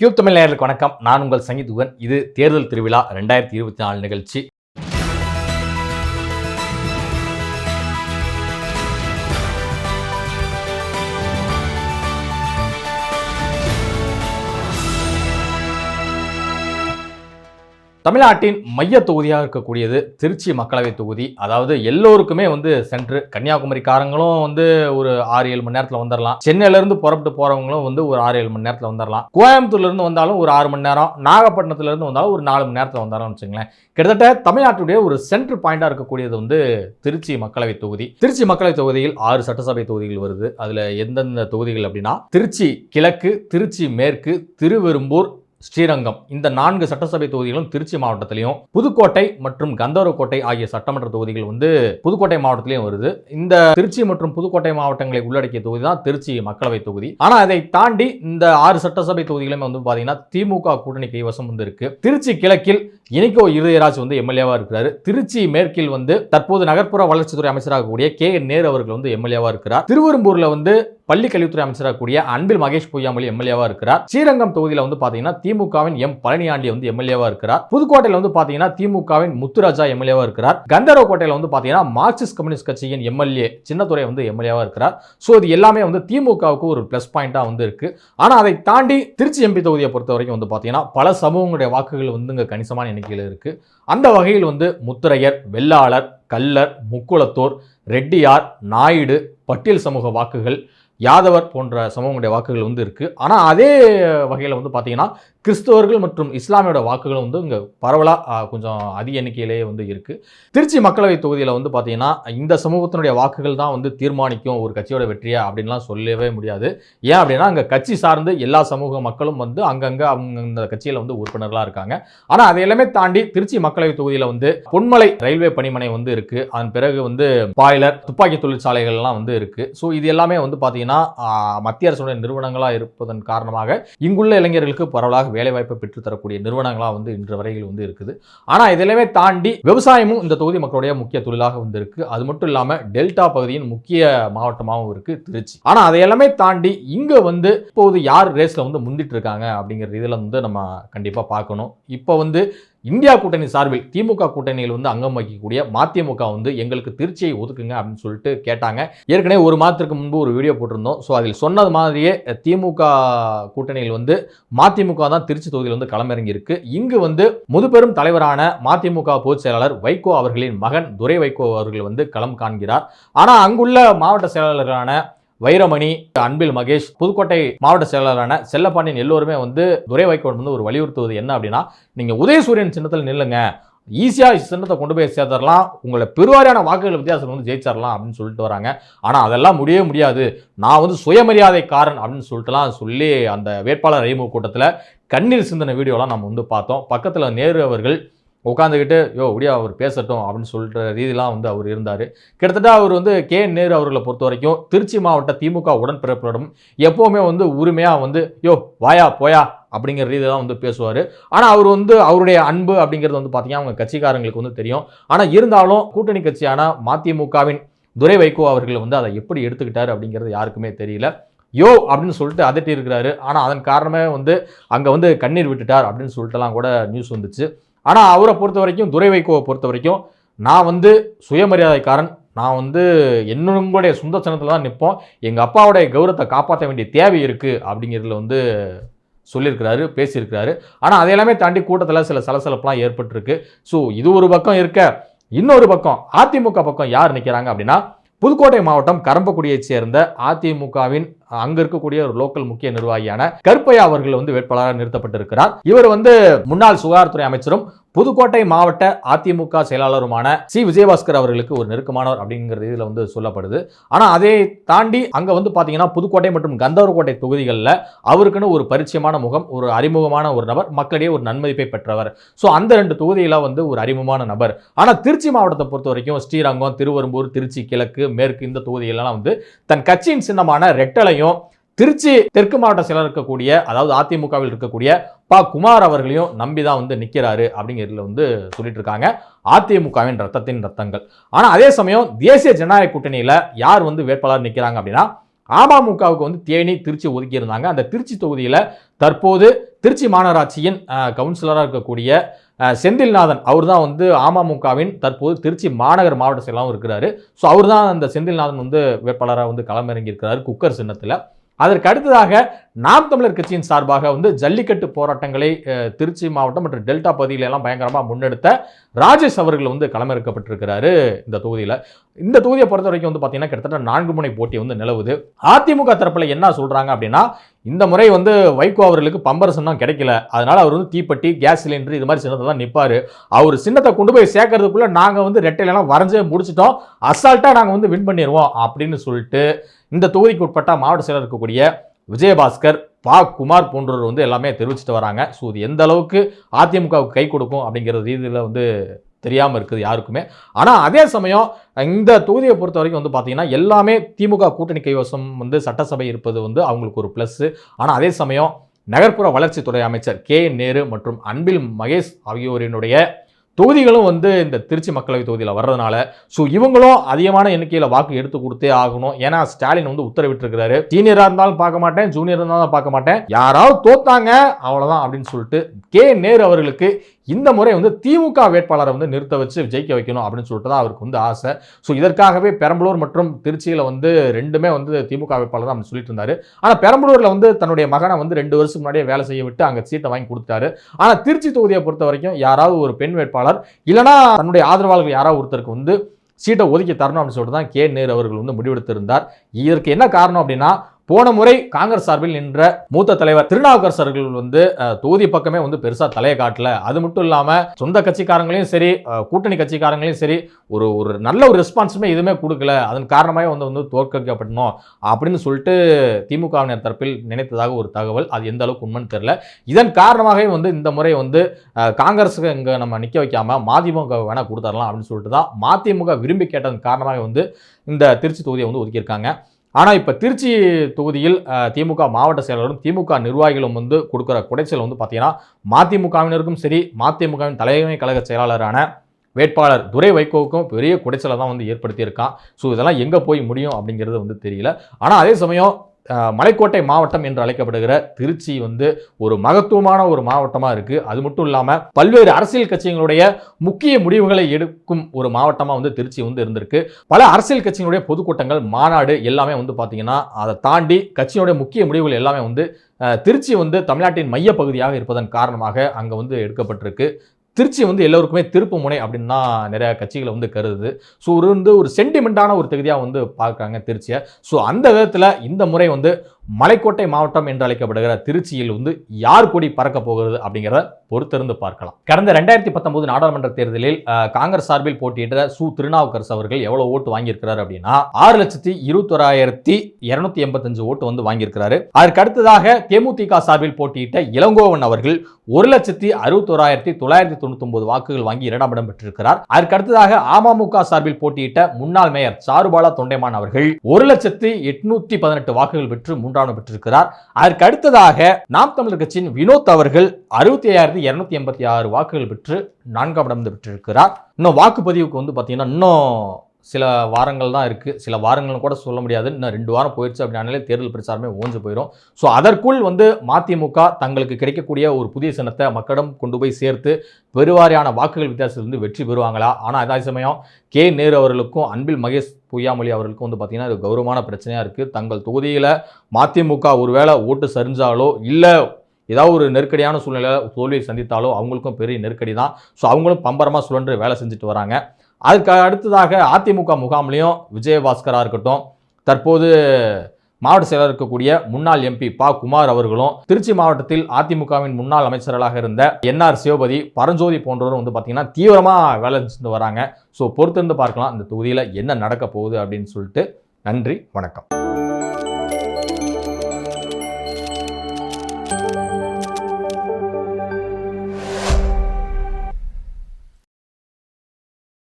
Cube Tamil நேர்களுக்கு வணக்கம். நான் உங்கள் சங்கீதுகன் இது தேர்தல் திருவிழா ரெண்டாயிரத்தி இருபத்தி நாலு நிகழ்ச்சி. தமிழ்நாட்டின் மைய தொகுதியாக இருக்கக்கூடியது திருச்சி மக்களவை தொகுதி. அதாவது எல்லோருக்குமே வந்து சென்று கன்னியாகுமரிக்காரங்களும் வந்து ஒரு ஆறு ஏழு மணி நேரத்தில் வந்துடலாம் சென்னையிலேருந்து புறப்பட்டு போகிறவங்களும் வந்து ஒரு ஆறு ஏழு மணி நேரத்தில் வந்துடலாம் கோயம்புத்தூர்லேருந்து வந்தாலும் ஒரு ஆறு மணி நேரம் நாகப்பட்டினத்துலேருந்து வந்தாலும் ஒரு நாலு மணி நேரத்தில் வந்தாலும் வச்சுங்களேன் கிட்டத்தட்ட தமிழ்நாட்டுடைய ஒரு சென்ட்ரு பாயிண்டாக இருக்கக்கூடியது வந்து திருச்சி மக்களவை தொகுதி. திருச்சி மக்களவை தொகுதியில் ஆறு சட்டசபை தொகுதிகள் வருது. அதில் எந்தெந்த தொகுதிகள் அப்படின்னா திருச்சி கிழக்கு திருச்சி மேற்கு திருவெரும்பூர் ஸ்ரீரங்கம். இந்த நான்கு சட்டசபை தொகுதிகளும் திருச்சி மாவட்டத்திலையும் புதுக்கோட்டை மற்றும் கந்தரவக்கோட்டை ஆகிய சட்டமன்ற தொகுதிகள் வந்து புதுக்கோட்டை மாவட்டத்திலையும் வருது. இந்த திருச்சி மற்றும் புதுக்கோட்டை மாவட்டங்களை உள்ளடக்கிய தொகுதி தான் திருச்சி மக்களவை தொகுதி. ஆனால் அதை தாண்டி இந்த ஆறு சட்டசபை தொகுதிகளுமே வந்து பார்த்தீங்கன்னா திமுக கூட்டணி கைவசம் வந்து இருக்கு. திருச்சி கிழக்கில் இனிக்கோ இருதயராஜ் வந்து எம்எல்ஏவா இருக்கிறார். திருச்சி மேற்கில் வந்து தற்போது நகர்ப்புற வளர்ச்சித்துறை அமைச்சராக கூடிய கே. என். நேரு அவர்கள் வந்து எம்எல்ஏவா இருக்கிறார். திருவெரும்பூர்ல வந்து பள்ளி கல்வித்துறை அமைச்சராக கூடிய அன்பில் மகேஷ் பொய்யாமொழி எம்எல்ஏவா இருக்கிறார். ஸ்ரீரங்கம் தொகுதியில் வந்து பாத்தீங்கன்னா திமுகவின் எம் பழனியாண்டி வந்து எம்எல்ஏவா இருக்கிறார். புதுக்கோட்டையில் வந்து பாத்தீங்கன்னா திமுகவின் முத்துராஜா எம்எல்ஏவா இருக்கிறார். கந்தரவக்கோட்டையில வந்து பாத்தீங்கன்னா மார்க்சிஸ்ட் கம்யூனிஸ்ட் கட்சியின் எம்எல்ஏ சின்னத்துறை வந்து எம்எல்ஏவா இருக்கிறார். ஸோ இது எல்லாமே வந்து திமுகவுக்கு ஒரு ப்ளஸ் பாயிண்டா வந்து இருக்கு. ஆனா அதை தாண்டி திருச்சி எம்பி தொகுதியை பொறுத்த வரைக்கும் வந்து பாத்தீங்கன்னா பல சமூகங்களுடைய வாக்குகள் வந்து இங்க கணிசமான எண்ணிக்கையில் இருக்கு. அந்த வகையில் வந்து முத்துரையர் வெள்ளாளர் கல்லர் முக்குளத்தோர் ரெட்டியார் நாயுடு பட்டியல் சமூக வாக்குகள் யாதவர் போன்ற சமூகங்களுடைய வாக்குகள் வந்து இருக்குது ஆனால் அதே வகையில் வந்து பார்த்தீங்கன்னா கிறிஸ்தவர்கள் மற்றும் இஸ்லாமியோட வாக்குகள் வந்து இங்கே பரவலாக கொஞ்சம் அதிக எண்ணிக்கையிலேயே வந்து இருக்குது திருச்சி மக்களவை தொகுதியில் வந்து பார்த்தீங்கன்னா இந்த சமூகத்தினுடைய வாக்குகள் தான் வந்து தீர்மானிக்கும் ஒரு கட்சியோட வெற்றியா அப்படின்லாம் சொல்லவே முடியாது. ஏன் அப்படின்னா அங்கே கட்சி சார்ந்து எல்லா சமூக மக்களும் வந்து அங்கங்கே அவங்க இந்த கட்சியில் வந்து உறுப்பினர்களாக இருக்காங்க. ஆனால் அதை எல்லாமே தாண்டி திருச்சி மக்களவை தொகுதியில் வந்து பொன்மலை ரயில்வே பணிமனை வந்து இருக்குது அதன் பிறகு வந்து பாய்லர் துப்பாக்கி தொழிற்சாலைகள்லாம் வந்து இருக்குது ஸோ இது எல்லாமே வந்து பார்த்திங்கன்னா மத்திய அரசுடைய நிறுவனங்களாக இருப்பதன் காரணமாக இங்குள்ள இளைஞர்களுக்கு பரவலாக வேலைவாய்ப்பை பெற்றுத்தரக்கூடிய நிறுவனங்களாக வந்து இன்று வரையில் வந்து இருக்குது. ஆனால் இதெல்லாமே தாண்டி விவசாயமும் இந்த தொகுதி மக்களுடைய முக்கிய தொழிலாக வந்து இருக்கு அது மட்டும் இல்லாமல் டெல்டா பகுதியின் முக்கிய மாவட்டமாகவும் இருக்கு திருச்சி. ஆனால் அதை எல்லாமே தாண்டி இங்கே வந்து இப்போது யார் ரேஸில் வந்து முந்திட்டு இருக்காங்க அப்படிங்கிற இதில் வந்து நம்ம கண்டிப்பாக பார்க்கணும். இப்போ வந்து இந்தியா கூட்டணி சார்பில் திமுக கூட்டணியில் வந்து அங்கம் வகிக்கக்கூடிய மதிமுக வந்து எங்களுக்கு திருச்சியை ஒதுக்குங்க அப்படின்னு சொல்லிட்டு கேட்டாங்க. ஏற்கனவே ஒரு மாதத்திற்கு முன்பு ஒரு வீடியோ போட்டிருந்தோம். ஸோ அதில் சொன்னது மாதிரியே திமுக கூட்டணியில் வந்து மதிமுக தான் திருச்சி தொகுதியில் வந்து களமிறங்கி இருக்கு இங்கு வந்து முதுபெரும் தலைவரான மதிமுக பொதுச் செயலாளர் வைகோ அவர்களின் மகன் துரை வைகோ அவர்கள் வந்து களம் காண்கிறார். ஆனால் அங்குள்ள மாவட்ட செயலாளரான வைரமணி அன்பில் மகேஷ் புதுக்கோட்டை மாவட்ட செயலாளரான செல்லப்பாண்டியன் எல்லோருமே வந்து துரை வைகோ வந்து ஒரு வலியுறுத்துவது என்ன அப்படின்னா நீங்கள் உதயசூரியன் சின்னத்தில் நில்லுங்க. ஈஸியாக சின்னத்தை கொண்டு போய் சேர்த்துடலாம் உங்களை பெருவாரியான வாக்குகள் வித்தியாசம் வந்து ஜெயிச்சிடலாம் அப்படின்னு சொல்லிட்டு வராங்க. ஆனால் அதெல்லாம் முடியவே முடியாது. நான் வந்து சுயமரியாதைக்காரன் அப்படின்னு சொல்லிட்டுலாம் சொல்லி அந்த வேட்பாளர் அறிமுக கூட்டத்தில் கண்ணீர் சிந்தனை வீடியோலாம் நம்ம வந்து பார்த்தோம். பக்கத்தில் நேரு அவர்கள் உட்காந்துக்கிட்டு யோ அப்படியே அவர் பேசட்டும் அப்படின்னு சொல்லிட்டு ரீதியெலாம் வந்து அவர் இருந்தார். கிட்டத்தட்ட அவர் வந்து கே. என் நேரு அவர்களை பொறுத்த வரைக்கும் திருச்சி மாவட்ட திமுக உடன்பிறப்பிடம் எப்போவுமே வந்து உரிமையாக வந்து யோ வாயா போயா அப்படிங்கிற ரீதியில் வந்து பேசுவார். ஆனால் அவர் வந்து அவருடைய அன்பு அப்படிங்கிறது வந்து பார்த்தீங்கன்னா அவங்க கட்சிக்காரங்களுக்கு வந்து தெரியும். ஆனால் இருந்தாலும் கூட்டணி கட்சியான மதிமுகவின் துரை வைகோ அவர்கள் வந்து அதை எப்படி எடுத்துக்கிட்டார் அப்படிங்கிறது யாருக்குமே தெரியல. யோ அப்படின்னு சொல்லிட்டு அதட்டி இருக்கிறாரு ஆனால் அதன் காரணமே வந்து அங்கே வந்து கண்ணீர் விட்டுட்டார் அப்படின்னு சொல்லிட்டுலாம் கூட நியூஸ் வந்துச்சு. ஆனால் அவரை பொறுத்த வரைக்கும் துரை வைகோவை பொறுத்த வரைக்கும் நான் வந்து சுயமரியாதைக்காரன். நான் வந்து என்னுடைய சொந்த சனத்தில் தான் நிற்போம் எங்கள் அப்பாவுடைய கௌரவத்தை காப்பாற்ற வேண்டிய தேவை இருக்குது அப்படிங்கிறதுல வந்து சொல்லியிருக்கிறாரு பேசியிருக்கிறாரு. ஆனால் அதையெல்லாமே தாண்டி கூட்டத்தில் சில சலசலப்பெலாம் ஏற்பட்டிருக்கு. ஸோ இது ஒரு பக்கம் இருக்க இன்னொரு பக்கம் அதிமுக பக்கம் யார் நிற்கிறாங்க அப்படின்னா புதுக்கோட்டை மாவட்டம் கரம்பக்குடியைச் சேர்ந்த அதிமுகவின் அங்க இருக்கக்கூடிய ஒரு லோக்கல் முக்கிய நிர்வாகியான கருப்பையா அவர்கள் வந்து வேட்பாளராக நிறுத்தப்பட்டிருக்கிறார். இவர் வந்து முன்னாள் சுகாதாரத்துறை அமைச்சரும் புதுக்கோட்டை மாவட்ட அதிமுக செயலாளருமான சி. விஜயபாஸ்கர் அவர்களுக்கு ஒரு நெருக்கமானவர் அப்படிங்கிற இதில் வந்து சொல்லப்படுது. ஆனால் அதை தாண்டி அங்கே வந்து பார்த்தீங்கன்னா புதுக்கோட்டை மற்றும் கந்தவர்கோட்டை தொகுதிகளில் அவருக்குன்னு ஒரு பரிச்சயமான முகம் ஒரு அறிமுகமான ஒரு நபர் மக்களிடையே ஒரு நன்மதிப்பை பெற்றவர். ஸோ அந்த ரெண்டு தொகுதியில் வந்து ஒரு அறிமுகமான நபர். ஆனால் திருச்சி மாவட்டத்தை பொறுத்த வரைக்கும் ஸ்ரீரங்கம் திருவரும்பூர் திருச்சி கிழக்கு மேற்கு இந்த தொகுதிகளெல்லாம் வந்து தன் கட்சியின் சின்னமான ரெட்டலை அவர்களையும் திருச்சி தெற்கு மாவட்ட செயலர் இருக்கக்கூடிய அதாவது அதிமுகவில் இருக்கக்கூடிய ப. குமார் அவர்களையும் நம்பி தான் வந்து நிற்கிறாரு அப்படிங்கிறதுல வந்து சொல்லிட்டு இருக்காங்க அதிமுகவின் ரத்தத்தின் ரத்தங்கள். ஆனால் அதே சமயம் தேசிய ஜனநாயக கூட்டணியில் யார் வந்து வேட்பாளர் நிற்கிறாங்க அப்படின்னா அமமுகவுக்கு வந்து தேனி திருச்சி ஒதுக்கியிருந்தாங்க. அந்த திருச்சி தொகுதியில் தற்போது திருச்சி மாநகராட்சியின் கவுன்சிலராக இருக்கக்கூடிய செந்தில்நாதன் அவர் தான் வந்து அமமுகவின் தற்போது திருச்சி மாநகர் மாவட்ட செயலாகவும் இருக்கிறாரு. ஸோ அவர் தான் அந்த செந்தில்நாதன் வந்து வேட்பாளராக வந்து களமிறங்கியிருக்கிறார் குக்கர் சின்னத்தில். அதற்கு அடுத்ததாக நாம் தமிழர் கட்சியின் சார்பாக வந்து ஜல்லிக்கட்டு போராட்டங்களை திருச்சி மாவட்டம் மற்றும் டெல்டா பகுதியில எல்லாம் பயங்கரமாக முன்னெடுத்த ராஜேஷ் அவர்கள் வந்து களமிறக்கப்பட்டிருக்கிறாரு இந்த தொகுதியில். இந்த தொகுதியை பொறுத்த வரைக்கும் வந்து பார்த்தீங்கன்னா கிட்டத்தட்ட நான்கு முனை போட்டி வந்து நிலவுது. அதிமுக தரப்பில் என்ன சொல்கிறாங்க அப்படின்னா இந்த முறை வந்து வைகோ அவர்களுக்கு பம்பர் சின்னம் கிடைக்கல. அதனால் அவர் வந்து தீப்பெட்டி கேஸ் சிலிண்டர் இது மாதிரி சின்னத்தை தான் நிற்பாரு அவர் சின்னத்தை கொண்டு போய் சேர்க்கறதுக்குள்ளே நாங்கள் வந்து ரெட்டையிலலாம் வரைஞ்சே முடிச்சிட்டோம். அசால்ட்டாக நாங்கள் வந்து வின் பண்ணிடுவோம் அப்படின்னு சொல்லிட்டு இந்த தொகுதிக்கு உட்பட்ட மாவட்ட செயலர் இருக்கக்கூடிய விஜயபாஸ்கர் பா குமார் போன்றவர் வந்து எல்லாமே தெரிவிச்சிட்டு வராங்க. ஸோ இது எந்த அளவுக்கு அதிமுகவுக்கு கை கொடுக்கும் அப்படிங்கிற ரீதியில் வந்து தெரியாமல் இருக்குது யாருக்குமே. ஆனால் அதே சமயம் இந்த தொகுதியை பொறுத்த வரைக்கும் வந்து பார்த்தீங்கன்னா எல்லாமே திமுக கூட்டணி கைவசம் வந்து சட்டசபை இருப்பது வந்து அவங்களுக்கு ஒரு ப்ளஸ்ஸு ஆனால் அதே சமயம் நகர்ப்புற வளர்ச்சித்துறை அமைச்சர் கே. நேரு மற்றும் அன்பில் மகேஷ் ஆகியோரினுடைய தொகுதிகளும் வந்து இந்த திருச்சி மக்களவை தொகுதியில் வர்றதுனால ஸோ இவங்களும் அதிகமான எண்ணிக்கையில் வாக்கு எடுத்து கொடுத்தே ஆகணும். ஏன்னா ஸ்டாலின் வந்து உத்தரவிட்டிருக்கிறாரு. சீனியராக இருந்தாலும் பார்க்க மாட்டேன் ஜூனியர் இருந்தாலும் பார்க்க மாட்டேன். யாராவது தோத்தாங்க அவ்வளோதான் அப்படின்னு சொல்லிட்டு கே. நேரு அவர்களுக்கு இந்த முறை வந்து திமுக வேட்பாளரை வந்து நிறுத்த வச்சு ஜெயிக்க வைக்கணும் அப்படின்னு சொல்லிட்டு தான் அவருக்கு வந்து ஆசை. ஸோ இதற்காகவே பெரம்பலூர் மற்றும் திருச்சியில் வந்து ரெண்டுமே வந்து திமுக வேட்பாளர் தான் அப்படி சொல்லிட்டு இருந்தாரு. ஆனால் பெரம்பலூரில் வந்து தன்னுடைய மகனை வந்து ரெண்டு வருஷம் முன்னாடியே வேலை செய்ய விட்டு அங்கே சீட்டை வாங்கி கொடுத்தாரு ஆனால் திருச்சி தொகுதியை பொறுத்த வரைக்கும் யாராவது ஒரு பெண் வேட்பாளர் இல்லைனா தன்னுடைய ஆதரவாளர்கள் யாராவது ஒருத்தருக்கு வந்து சீட்டை ஒதுக்கி தரணும் அப்படின்னு சொல்லிட்டு தான் கே. நேரு அவர்கள் வந்து முடிவெடுத்திருந்தார். இதற்கு என்ன காரணம் அப்படின்னா போன முறை காங்கிரஸ் சார்பில் நின்ற மூத்த தலைவர் திருநாவுக்கரசு அவர்கள் வந்து தொகுதி பக்கமே வந்து பெருசா தலையை காட்டல. அது மட்டும் இல்லாம சொந்த கட்சிக்காரங்களையும் சரி கூட்டணி கட்சிக்காரங்களையும் சரி ஒரு ஒரு நல்ல ஒரு ரெஸ்பான்ஸுமே எதுவுமே கொடுக்கல. அதன் காரணமாக வந்து வந்து தோற்கடிக்கப்படணும் அப்படின்னு சொல்லிட்டு திமுகவினர் தரப்பில் நினைத்ததாக ஒரு தகவல். அது எந்த அளவுக்கு உண்மைன்னு தெரியல. இதன் காரணமாகவே வந்து இந்த முறை வந்து காங்கிரஸுக்கு இங்கே நம்ம நிற்க வைக்காமல் மதிமுக வேணால் கொடுத்துடலாம் அப்படின்னு சொல்லிட்டு தான் மதிமுக விரும்பி கேட்டதன் காரணமாக வந்து இந்த திருச்சி தொகுதியை வந்து ஒதுக்கியிருக்காங்க. ஆனால் இப்போ திருச்சி தொகுதியில் திமுக மாவட்ட செயலரும் திமுக நிர்வாகிகளும் வந்து கொடுக்குற குடைச்சல் வந்து பார்த்தீங்கன்னா மதிமுகவினருக்கும் சரி மதிமுகவின் தலைமை கழக செயலாளரான வேட்பாளர் துரை வைகோவுக்கும் பெரிய குடைச்சலை தான் வந்து ஏற்படுத்தியிருக்கான். ஸோ இதெல்லாம் எங்கே போய் முடியும் அப்படிங்கிறது வந்து தெரியல. ஆனால் அதே சமயம் மலைக்கோட்டை மாவட்டம் என்று அழைக்கப்படுகிற திருச்சி வந்து ஒரு மகத்துவமான ஒரு மாவட்டமாக இருக்குது அது மட்டும் இல்லாமல் பல்வேறு அரசியல் கட்சிகளுடைய முக்கிய முடிவுகளை எடுக்கும் ஒரு மாவட்டமாக வந்து திருச்சி வந்து இருந்திருக்கு. பல அரசியல் கட்சியினுடைய பொதுக்கூட்டங்கள் மாநாடு எல்லாமே வந்து பார்த்தீங்கன்னா அதை தாண்டி கட்சியினுடைய முக்கிய முடிவுகள் எல்லாமே வந்து திருச்சி வந்து தமிழ்நாட்டின் மையப்பகுதியாக இருப்பதன் காரணமாக அங்கே வந்து எடுக்கப்பட்டிருக்கு. திருச்சி வந்து எல்லோருக்குமே திருப்பு முனை அப்படின்னு தான் நிறையா கட்சிகளை வந்து கருதுது. ஸோ ஒரு வந்து ஒரு சென்டிமெண்ட்டான ஒரு தகுதியாக வந்து பார்க்குறாங்க திருச்சியை. ஸோ அந்த விதத்தில் இந்த முறை வந்து மலைக்கோட்டை மாவட்டம் என்று அழைக்கப்படுகிற திருச்சியில் வந்து யார் கொடி பறக்க போகிறது அப்படிங்கிறத பொறுத்திருந்து பார்க்கலாம். கடந்த ரெண்டாயிரத்தி பத்தொன்பது நாடாளுமன்ற தேர்தலில் காங்கிரஸ் சார்பில் போட்டியிட்ட சு திருநாவுக்கரசு அவர்கள் எவ்வளவு ஓட்டு வாங்கியிருக்கிறார் அப்படின்னா ஆறு லட்சத்தி இருபத்தொராயிரத்தி இருநூத்தி எண்பத்தஞ்சு ஓட்டு வந்து வாங்கியிருக்கிறாரு. அதற்கு அடுத்ததாக தேமுதிக சார்பில் போட்டியிட்ட இளங்கோவன் அவர்கள் ஒரு லட்சத்தி அறுபத்தோராயிரத்தி தொள்ளாயிரத்தி தொண்ணூத்தி ஒன்பது வாக்குகள் வாங்கி இரண்டாம் இடம் பெற்றிருக்கிறார். அதற்கு அடுத்ததாக அமமுக சார்பில் போட்டியிட்ட முன்னாள் மேயர் சாருபாலா தொண்டைமான் அவர்கள் ஒரு லட்சத்தி எட்நூத்தி பதினெட்டு வாக்குகள் பெற்று மூன்றாம் இடம் பெற்றிருக்கிறார் அதற்கு அடுத்ததாக நாம் தமிழர் கட்சியின் வினோத் அவர்கள் அறுபத்தி ஐயாயிரத்தி இருநூத்தி எண்பத்தி ஆறு வாக்குகள் பெற்று நான்காம் இடம் பெற்றிருக்கிறார். இன்னும் வாக்குப்பதிவுக்கு வந்து பார்த்தீங்கன்னா இன்னும் சில வாரங்கள் தான் இருக்குது சில வாரங்கள்னு கூட சொல்ல முடியாது. இன்னும் ரெண்டு வாரம் போயிடுச்சு அப்படின்னாலே தேர்தல் பிரச்சாரமே ஓஞ்சு போயிடும் ஸோ அதற்குள் வந்து மதிமுக தங்களுக்கு கிடைக்கக்கூடிய ஒரு புதிய சின்னத்தை மக்களிடம் கொண்டு போய் சேர்த்து பெருவாரியான வாக்குகள் வித்தியாசத்திலிருந்து வெற்றி பெறுவாங்களா? ஆனால் அதே சமயம் கே. நேரு அவர்களுக்கும் அன்பில் மகேஷ் பொய்யாமொழி அவர்களுக்கும் வந்து பார்த்திங்கன்னா இது கௌரவமான பிரச்சனையாக இருக்குது தங்கள் தொகுதியில் மதிமுக ஒருவேளை ஓட்டு சரிஞ்சாலோ இல்லை ஏதாவது ஒரு நெருக்கடியான சூழ்நிலை தோல்வியை சந்தித்தாலோ அவங்களுக்கும் பெரிய நெருக்கடி தான். ஸோ அவங்களும் பம்பரமாக சுழன்று வேலை செஞ்சுட்டு வராங்க. அதுக்கு அடுத்ததாக அதிமுக முகாம்லேயும் விஜயபாஸ்கராக இருக்கட்டும் தற்போது மாவட்ட செயலர் இருக்கக்கூடிய முன்னாள் எம்பி ப. குமார் அவர்களும் திருச்சி மாவட்டத்தில் அதிமுகவின் முன்னாள் அமைச்சர்களாக இருந்த என்ஆர் சிவபதி பரஞ்சோதி போன்றவரும் வந்து பார்த்தீங்கன்னா தீவிரமாக வேலை செஞ்சுட்டு வராங்க. ஸோ பொறுத்திருந்து பார்க்கலாம் இந்த தொகுதியில் என்ன நடக்க போகுது அப்படின்னு சொல்லிட்டு நன்றி வணக்கம்.